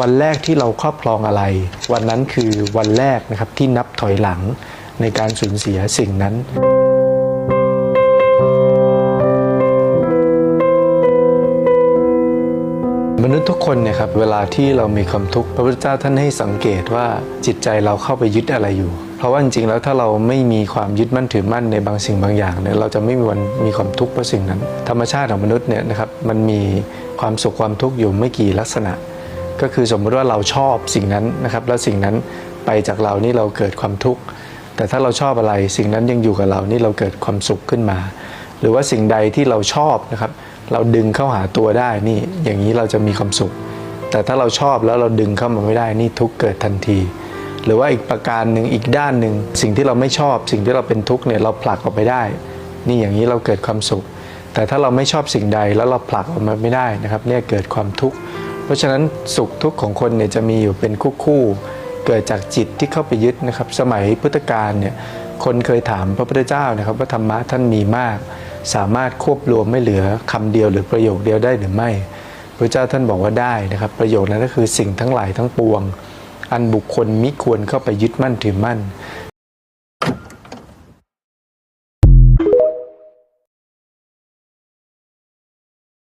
วันแรกที่เราครอบครองอะไร วันนั้นคือวันแรกนะครับที่นับถอยหลังในการสูญเสียสิ่งนั้น มนุษย์ทุกคนเนี่ยครับเวลาที่เรามีความทุกข์พระพุทธเจ้าท่านให้สังเกตว่าจิตใจเราเข้าไปยึดอะไรอยู่ เพราะว่าจริงๆแล้วถ้าเราไม่มีความยึดมั่นถือมั่นในบางสิ่งบางอย่างเนี่ยเราจะไม่มีวันมีความทุกข์เพราะสิ่งนั้น ธรรมชาติของมนุษย์เนี่ยนะครับมันมีความสุขความทุกข์อยู่ไม่กี่ลักษณะ ก็คือสมมติว่าเราชอบสิ่งนั้นนะครับ แล้วสิ่งนั้นไปจากเรานี่เราเกิดความทุกข์ แต่ถ้าเราชอบอะไรสิ่งนั้นยังอยู่กับเรานี่เราเกิดความสุขขึ้นมา หรือว่าสิ่งใดที่เราชอบนะครับ เราดึงเข้าหาตัวได้นี่อย่างนี้เราจะมีความสุข แต่ถ้าเราชอบแล้วเราดึงเข้ามาไม่ได้นี่ทุกข์เกิดทันที หรือว่าอีกประการหนึ่งอีกด้านหนึ่งสิ่งที่เราไม่ชอบ สิ่งที่เราเป็นทุกข์เนี่ยเราผลักออกไปได้ นี่อย่างนี้เราเกิดความสุข แต่ถ้าเราไม่ชอบสิ่งใดแล้วเราผลักออกมาไม่ได้นะครับ เนี่ยเกิดความทุกข์ ราะฉะนั้นสุขทุกข์ของคนเนี่ยจะมีอยู่เป็นคู่คู่ เกิดจากจิตที่เข้าไปยึดนะครับ สมัยพุทธกาลเนี่ยคนเคยถามพระพุทธเจ้านะครับว่าธรรมะท่านมีมาก สามารถควบรวมไม่เหลือคำเดียวหรือประโยคเดียวได้หรือไม่ พระเจ้าท่านบอกว่าได้นะครับ ประโยคนั้นก็คือสิ่งทั้งหลายทั้งปวง อันบุคคลมิควรเข้าไปยึดมั่นถือมั่น